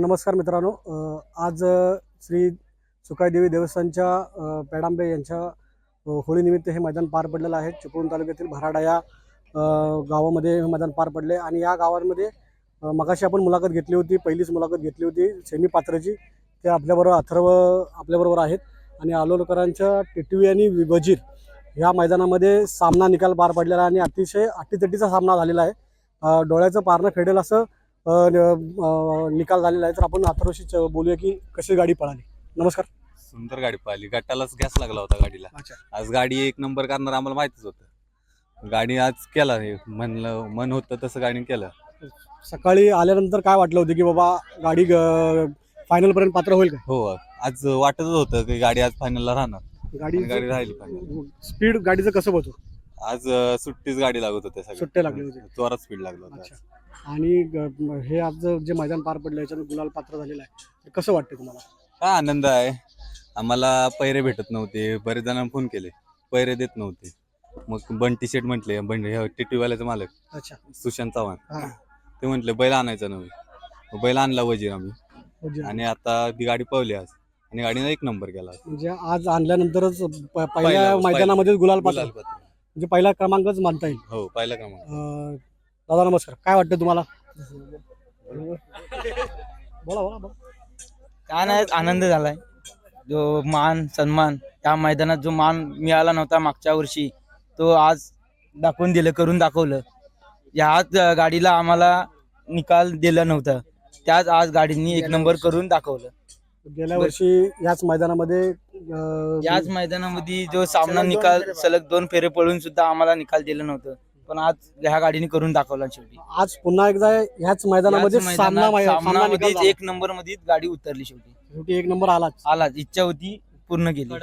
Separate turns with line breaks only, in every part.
नमस्कार मित्रांनो. आज श्री सुकाईदेवी देवस्थानच्या पेडांबे यांच्या होळीनिमित्त हे मैदान पार पडलेलं आहे. चिपळूण तालुक्यातील भराडा या गावामध्ये हे मैदान पार पडले आणि या गावांमध्ये मगाशी आपण मुलाखत घेतली होती पहिलीच मुलाखत घेतली होती सेमी पात्रची ते आपल्याबरोबर अथर्व आपल्याबरोबर आहेत. आणि आलोलकरांच्या टिटवी आणि विभजीर ह्या मैदानामध्ये सामना निकाल पार पडलेला आहे आणि अतिशय अटीतटीचा सामना झालेला आहे. डोळ्याचं पारणं फेडेल असं निकाल झालेला आहे. तर आपण च- बोलूया की कशी गाडी पळाली. नमस्कार.
सुंदर गाडी पाहिली गटालाच गॅस लागला होता गाडीला. आज गाडी एक नंबर करणार आम्हाला माहितीच होतं. गाडी आज केला. हे म्हणलं मन होतं तसं गाडी केलं.
सकाळी आल्यानंतर काय वाटलं होतं की बाबा गाडी फायनल पर्यंत पात्र होईल का
हो आज वाटतच होतं की गाडी आज फायनलला राहणार.
गाडी
राहिली
स्पीड गाडीचं कसं होतं
आज अं, सुट्टीच गाडी लागत होते
सुट्ट्या लागले होते.
जोरात स्पीड लागलं होतं
अच्छा.
आज.
आणि ग- हे आज जे मैदान पार पडलं याच्यानं गुलाल पात्र झालेलं आहे. ते कसं वाटतं तुम्हाला?
काय आनंद आहे. आम्हाला पैरे भेटत नव्हते. बरेच जणांना फोन केले. पैरे देत नव्हते. मग बंटी शेट म्हटले बंटी टिटवीवाल्याचा मालक.
अच्छा.
सुशांत चव्हाण.
हा.
ते म्हटले बैल आणायचा नव्हे. मग बैल आणला वजीर आम्ही. आणि आता ती गाडी पळली आज. आणि गाडीने एक नंबर केला आज.
म्हणजे आज आणल्यानंतरच प- पहिल्या
पहिला-
मैदानामध्ये गुलाल पात्र
गुलाल पत्र.
म्हणजे पहिला क्रमांकच मानता येईल.
हो पहिला क्रमांक.
अं, दादा नमस्कार. काय वाटतं तुम्हाला? बोला बोला बोला.
काय नाही आनंद झालाय. जो मान सन्मान त्या मैदानात जो मान मिळाला नव्हता मागच्या वर्षी तो आज दाखवून दिलं करून दाखवलं. ह्याच गाडीला आम्हाला निकाल दिला नव्हता. त्याच आज गाडीनी एक नंबर करून दाखवलं.
गेल्या वर्षी याच मैदानामध्ये अं,
याच मैदानामध्ये जो सामना निकाल सलग दोन फेरे पळून सुद्धा आम्हाला निकाल दिलं नव्हतं. पण आज ह्या गाडीने करून दाखवला शेवटी.
आज पुन्हा एकदा ह्याच मैदानामध्ये
याच
सामना
मैदानात
मै- सामना निकाल
सामनामध्येच
झाला.
एक नंबरमध्ये गाडी उतरली शेवटी.
शेवटी एक नंबर आलाच.
आलाच. इच्छा होती पूर्ण केली.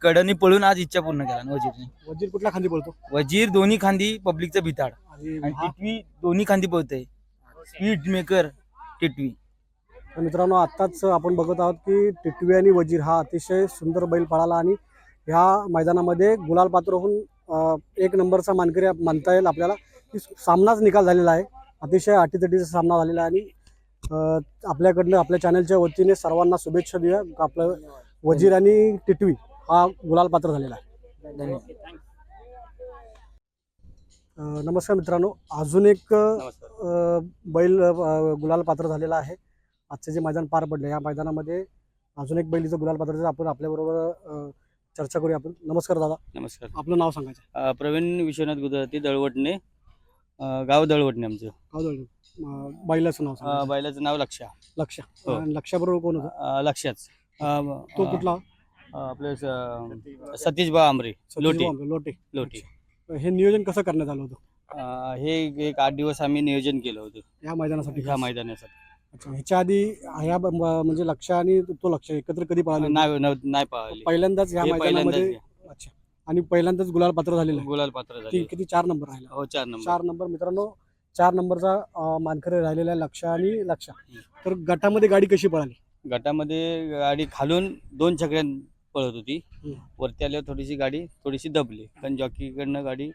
कडनी पळून. आज इच्छा पूर्ण केला ना वजीरने.
वजीर कुठल्या खांदी पळतो?
वजीर दोन्ही खांदी पब्लिकचं भिताड.
आणि
आणि
हा-
टिटवी दोन्ही खांदी पळतय. Speed maker टिटवी.
तर मित्रांनो आत्ताच आपण बघत आहोत की टिटवी आणि वजीर हा अतिशय सुंदर बैल पळाला आणि ह्या मैदानामध्ये गुलाल पात्र होऊन अं, एक नंबरचा मानकरी मानता येईल आपल्याला. की सामनाच निकाल झालेला आहे. अतिशय अटीतटीचा सामना झालेला आहे आणि आपल्याकडनं आपल्या चॅनलच्या वतीने सर्वांना शुभेच्छा देऊया. आपलं वजीर आणि टिटवी हा गुलाल पात्र झालेला आहे.
धन्यवाद
नमस्कार मित्रांनो. अजून एक बैल गुलाल पात्र झालेला आहे. आजचे जे मैदान पार पडले या मैदानामध्ये अजून एक बैलीचं गुलाल पात्र झालं. आपण आपल्याबरोबर चर्चा करूया आपण. नमस्कार दादा.
नमस्कार.
आपलं नाव सांगायचं.
अ, प्रवीण विश्वनाथ गुजराती दळवटणे. अ, गाव दळवटणे आमचं.
गाव दळवी. अं, बैलाचं नाव
अ,
सांगा
बैलाचं नाव लक्षा.
लक्ष.
हो.
आणि लक्षाबरोबर कोण होतं?
अ, लक्षाच. अ,
तो कुठला?
अ, आपले स- सतीश बा आमरे लोटे.
लोटे.
लोटे
हे नियोजन कसं करण्यात आलं होतं?
अ, हे एक आठ दिवस आम्ही नियोजन केलं होतं.
या मैदानासाठी.
ह्या मैदानासाठी.
अच्छा ह्याच्या आधी ह्या ब- म्हणजे लक्ष आणि तो लक्ष एकत्र कधी पळाले?
नाही? नव- नाही पाहिली
पहिल्यांदाच ह्या
हे
मैदानामध्ये
पहिल्यांदाच
अच्छा आणि पहिल्यांदाच गुलाल पात्र झालेलं आहे.
गुलाल पात्र
किती? चार नंबर राहिला.
हो चार नंबर.
चार नंबर मित्रांनो चार नंबरचा अं, मानकरी राहिलेला आहे लक्ष आणि लक्ष. तर गटामध्ये गाडी कशी पळाली?
गटामध्ये गाडी खालून दोन चकड्यां पळत होती.
हम्म.
वरती आल्यावर थोडीशी गाडी थोडीशी दबली. कारण जॉकीकडनं गाडी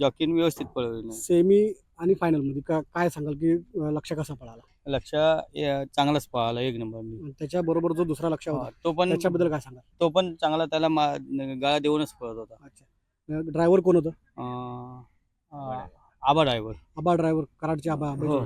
जॉकीन व्यवस्थित पळवली नाही.
सेमी आणि फायनलमध्ये का- काय सांगाल की लक्ष कसा पळाला?
लक्ष अ, चांगलाच पळाला एक नंबर
आणि त्याच्या बरोबर जो दुसरा लक्ष होता
तो पण
त्याच्याबद्दल काय सांगाल?
तो पण चांगला त्याला मा- गाळा देऊनच पळत होता.
अच्छा. ड्रायव्हर कोण होतं?
अं, अं, आबा ड्रायव्हर
आबा ड्रायव्हर कराडचे आबा आबा
हो.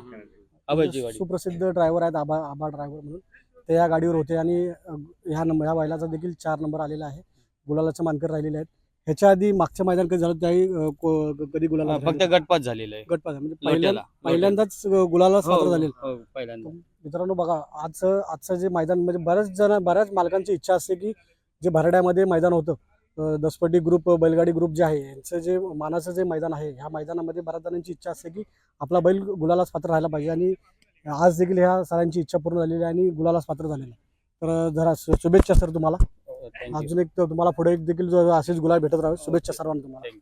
आबाची गाडी.
सुप्रसिद्ध ड्रायव्हर आहेत आबा आबा ड्रायव्हर म्हणून. ते या गाडीवर होते आणि अं, ह्या नंबर ह्या बैलाचा देखील चार नंबर आलेला आहे. गुलालाचे मानकर राहिलेले आहेत. ह्याच्या आधी मागच्या मैदान कधी झालं? त्याही अं, को- कधी गुलाला
फक्त गटपात झालेला आहे.
गटपास म्हणजे पहिल्या-
लोट्याला.
पहिल्यांदाच गुलाला
हो,
पात्र झालेलं.
हो, पहिल्यांदा.
मित्रांनो बघा आजचं आजचं जे मैदान म्हणजे बऱ्याच जण बऱ्याच मालकांची इच्छा असते की जे भराड्यामध्ये मैदान होतं. अं, दसपटी ग्रुप बैलगाडी ग्रुप जे आहे यांचं जे मानाचं जे मैदान आहे ह्या मैदानामध्ये बऱ्याच जणांची इच्छा असते की आपला बैल गुलालाच पात्र राहायला पाहिजे. आणि आज देखील ह्या सरांची इच्छा पूर्ण झालेली आहे आणि गुलालाच पात्र झालेलं आहे. तर जरा शु- शुभेच्छा सर तुम्हाला. अजून एक तुम्हाला पुढे एक देखील जो असेच गुलाल भेटत राहावे शुभेच्छा सर्वांना तुम्हाला.